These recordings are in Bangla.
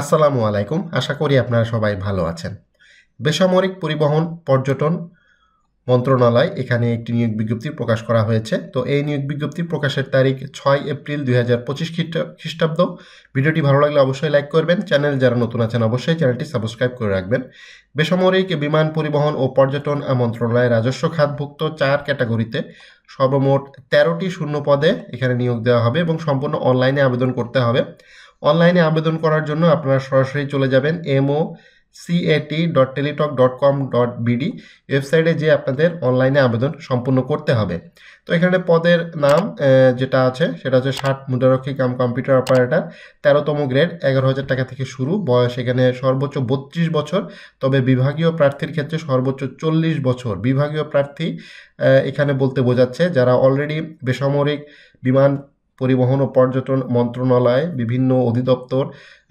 আসসালামু আলাইকুম। আশা করি আপনারা সবাই ভালো আছেন। বেসামরিক পরিবহন পর্যটন মন্ত্রণালয় এখানে একটি নিয়োগ বিজ্ঞপ্তি প্রকাশ করা হয়েছে। তো এই নিয়োগ বিজ্ঞপ্তি প্রকাশের তারিখ ছয় এপ্রিল দুই হাজার পঁচিশ খ্রিস্টাব্দ। ভিডিওটি ভালো লাগলে অবশ্যই লাইক করবেন। চ্যানেল যারা নতুন আছেন অবশ্যই চ্যানেলটি সাবস্ক্রাইব করে রাখবেন। বেসামরিক, বিমান পরিবহন ও পর্যটন মন্ত্রণালয়ের রাজস্ব খাতভুক্ত চার ক্যাটাগরিতে সর্বমোট তেরোটি শূন্য পদে এখানে নিয়োগ দেওয়া হবে এবং সম্পূর্ণ অনলাইনে আবেদন করতে হবে। অনলাইনে আবেদন করার জন্য আপনারা সরাসরি চলে যাবেন MO CAT dot Teletalk dot com dot BD ওয়েবসাইটে যে আপনাদের অনলাইনে আবেদন সম্পূর্ণ করতে হবে। তো এখানে পদের নাম যেটা আছে, সেটা হচ্ছে ষাট মুদ্রারক্ষী কাম কম্পিউটার অপারেটর তেরোতম গ্রেড এগারো হাজার টাকা থেকে শুরু, বয়স এখানে সর্বোচ্চ বত্রিশ বছর, তবে বিভাগীয় প্রার্থীর ক্ষেত্রে সর্বোচ্চ চল্লিশ বছর। বিভাগীয় প্রার্থী এখানে বলতে বোঝাচ্ছে যারা অলরেডি বেসামরিক বিমান পরিবহন ও পর্যটন মন্ত্রণালয়, বিভিন্ন অধিদপ্তর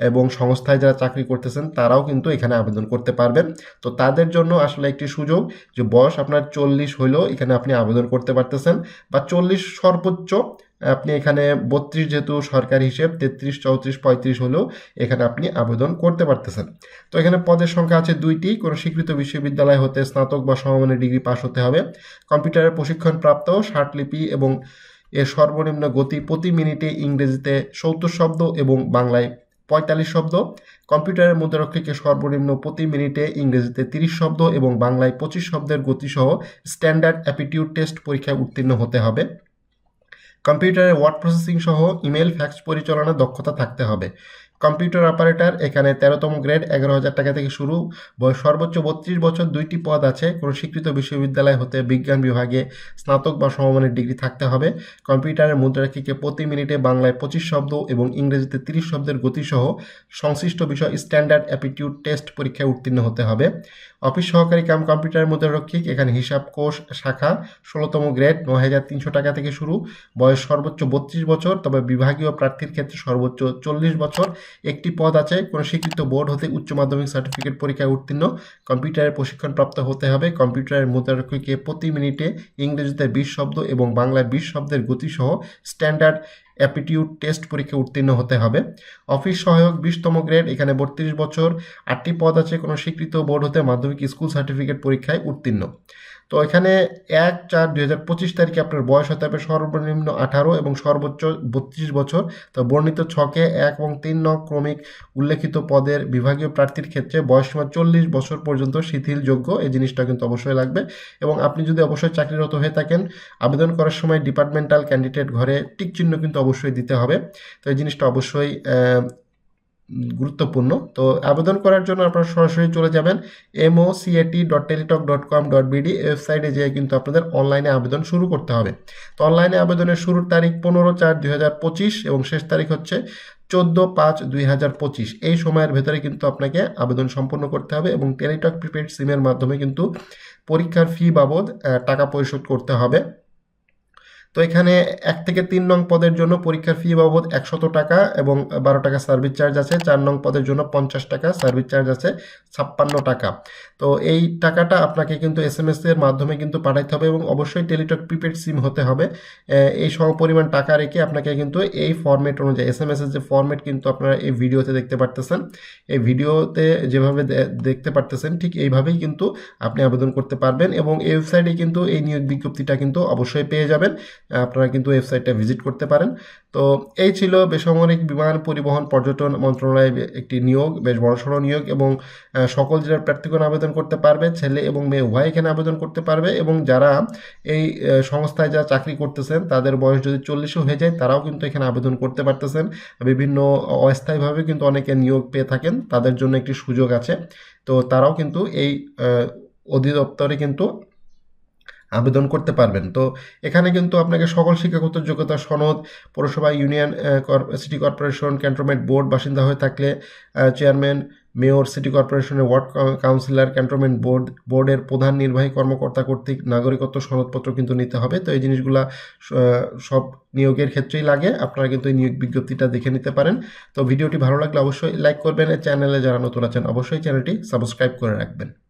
এবং সংস্থায় যারা চাকরি করতেছেন, তারাও কিন্তু এখানে আবেদন করতে পারবেন। তো তাদের জন্য আসলে একটি সুযোগ যে বয়স আপনার চল্লিশ হইলেও এখানে আপনি আবেদন করতে পারতেছেন বা চল্লিশ সর্বোচ্চ আপনি এখানে বত্রিশ যেহেতু সরকারি হিসেব, তেত্রিশ, চৌত্রিশ, পঁয়ত্রিশ হলেও এখানে আপনি আবেদন করতে পারতেছেন। তো এখানে পদের সংখ্যা আছে দুইটি, কোনো স্বীকৃত বিশ্ববিদ্যালয় হতে স্নাতক বা সমমানের ডিগ্রি পাশ হতে হবে, কম্পিউটারের প্রশিক্ষণপ্রাপ্ত ষাটলিপি এবং এর সর্বনিম্ন গতি প্রতি মিনিটে ইংরেজিতে সত্তর শব্দ এবং বাংলায় পঁয়তাল্লিশ শব্দ। কম্পিউটারের মুদ্রাক্ষীকে সর্বনিম্ন প্রতি মিনিটে ইংরেজিতে তিরিশ শব্দ এবং বাংলায় পঁচিশ শব্দের গতিসহ স্ট্যান্ডার্ড অ্যাপিটিউড টেস্ট পরীক্ষায় উত্তীর্ণ হতে হবে। কম্পিউটারের ওয়ার্ড প্রসেসিং সহ ইমেল, ফ্যাক্স পরিচালনার দক্ষতা থাকতে হবে। কম্পিউটার অপারেটর, এখানে তেরোতম গ্রেড, এগারো হাজার টাকা থেকে শুরু। বয়স সর্বোচ্চ বত্রিশ বছর, দুইটি পদ আছে। কোনো স্বীকৃত বিশ্ববিদ্যালয় হতে বিজ্ঞান বিভাগে স্নাতক বা সমমানের ডিগ্রি থাকতে হবে। কম্পিউটারের মুদ্রাক্ষীকে প্রতি মিনিটে বাংলায় পঁচিশ শব্দ এবং ইংরেজিতে তিরিশ শব্দের গতিসহ সংশ্লিষ্ট বিষয় স্ট্যান্ডার্ড অ্যাপিটিউড টেস্ট পরীক্ষায় উত্তীর্ণ হতে হবে। অফিস সহকারী কাম কম্পিউটার মুদ্রারক্ষিক এখানে হিসাব কোষ শাখা ষোলোতম গ্রেড নয় হাজার তিনশো টাকা থেকে শুরু। বয়স সর্বোচ্চ বত্রিশ বছর, তবে বিভাগীয় প্রার্থীর ক্ষেত্রে সর্বোচ্চ চল্লিশ বছর। একটি পদ আছে, কোনো স্বীকৃত বোর্ড হতে উচ্চ মাধ্যমিক সার্টিফিকেট পরীক্ষায় উত্তীর্ণ। কম্পিউটারের প্রশিক্ষণপ্রাপ্ত হতে হবে। কম্পিউটারের মুদ্রারক্ষীকে প্রতি মিনিটে ইংরেজিতে বিশ শব্দ এবং বাংলায় বিশ শব্দের গতিসহ স্ট্যান্ডার্ড অ্যাপিটিউড টেস্ট পরীক্ষায় উত্তীর্ণ হতে হবে। অফিস সহায়ক বিশতম গ্রেড এখানে বত্রিশ বছর। আটটি পদ আছে, কোনো স্বীকৃত বোর্ড হতে মাধ্যমিক স্কুল সার্টিফিকেট পরীক্ষায় উত্তীর্ণ। তো এখানে এক চার দুই হাজার পঁচিশ তারিখে আপনার বয়স হতে হবে সর্বনিম্ন আঠারো এবং সর্বোচ্চ বত্রিশ বছর। তো বর্ণিত ছকে এক এবং তিন নং ক্রমিক উল্লেখিত পদের বিভাগীয় প্রার্থীর ক্ষেত্রে বয়সসীমা চল্লিশ বছর পর্যন্ত শিথিলযোগ্য। এই জিনিসটা কিন্তু অবশ্যই লাগবে এবং আপনি যদি অবশ্যই চাকরিরত হয়ে থাকেন, আবেদন করার সময় ডিপার্টমেন্টাল ক্যান্ডিডেট ঘরে টিক চিহ্ন কিন্তু অবশ্যই দিতে হবে। তো এই জিনিসটা অবশ্যই গুরুত্বপূর্ণ। তো আবেদন করার জন্য আপনারা সরাসরি চলে যাবেন MO CAT dot Teletalk dot com dot BD ওয়েবসাইটে যেয়ে কিন্তু আপনাদের অনলাইনে আবেদন শুরু করতে হবে। তো অনলাইনে আবেদনের শুরুর তারিখ পনেরো চার দুই এবং শেষ তারিখ হচ্ছে চোদ্দ পাঁচ দুই হাজার পঁচিশ। এই সময়ের ভেতরে কিন্তু আপনাকে আবেদন সম্পন্ন করতে হবে এবং টেলিটক প্রিপেড সিমের মাধ্যমে কিন্তু পরীক্ষার ফি বাবদ টাকা পরিশোধ করতে হবে। তো এখানে এক থেকে তিন নং পদের জন্য পরীক্ষার ফি বাবদ একশত টাকা এবং বারো টাকা সার্ভিস চার্জ আছে। চার নং পদের জন্য পঞ্চাশ টাকা সার্ভিস চার্জ আছে, ছাপ্পান্ন টাকা। তো এই টাকাটা আপনাকে কিন্তু এস এম এস এর মাধ্যমে কিন্তু পাঠাইতে হবে এবং অবশ্যই টেলিটক প্রিপেড সিম হতে হবে। এই সম পরিমাণ টাকা রেখে আপনাকে কিন্তু এই ফরম্যাট অনুযায়ী এস এম এস এর যে ফরম্যাট কিন্তু আপনারা এই ভিডিওতে দেখতে পারতেছেন। এই ভিডিওতে যেভাবে দেখতে পারতেছেন, ঠিক এইভাবেই কিন্তু আপনি আবেদন করতে পারবেন এবং এই ওয়েবসাইটে কিন্তু এই নিয়োগ বিজ্ঞপ্তিটা কিন্তু অবশ্যই পেয়ে যাবেন। আপনারা কিন্তু ওয়েবসাইটটা ভিজিট করতে পারেন। তো এই ছিল বেসামরিক বিমান পরিবহন পর্যটন মন্ত্রণালয়ের একটি নিয়োগ, বেশ বড়সড় নিয়োগ এবং সকল জেলার প্রার্থীগণ আবেদন করতে পারবে, ছেলে এবং মেয়ে উভয় এখানে আবেদন করতে পারবে এবং যারা এই সংস্থায় যারা চাকরি করতেছেন, তাদের বয়স যদি চল্লিশও হয়ে যায়, তারাও কিন্তু এখানে আবেদন করতে পারতেছেন। বিভিন্ন অস্থায়ীভাবে কিন্তু অনেকে নিয়োগ পেয়ে থাকেন, তাদের জন্য একটি সুযোগ আছে। তো তারাও কিন্তু এই অধিদপ্তরে কিন্তু আবেদন করতে পারবেন। তো এখানে কিন্তু আপনাকে সকল শিক্ষাগত যোগ্যতা সনদ, পৌরসভা, union city corporation, cantonment board, বাসিন্দা হয়ে থাকলে চেয়ারম্যান, মেয়র, সিটি কর্পোরেশনের ওয়ার্ড কাউন্সিলর, ক্যান্টনমেন্ট বোর্ড, বোর্ডের প্রধান, নির্বাহী কর্মকর্তা কর্তৃক নাগরিকত্ব সনদপত্র কিন্তু নিতে হবে। তো এই জিনিসগুলা সব নিয়োগের ক্ষেত্রেই লাগে। আপনারা কিন্তু এই নিয়োগ বিজ্ঞপ্তিটা দেখে নিতে পারেন। তো ভিডিওটি ভালো লাগলে অবশ্যই লাইক করবেন। চ্যানেলে যারা নতুন আছেন, অবশ্যই চ্যানেলটি সাবস্ক্রাইব করে রাখবেন।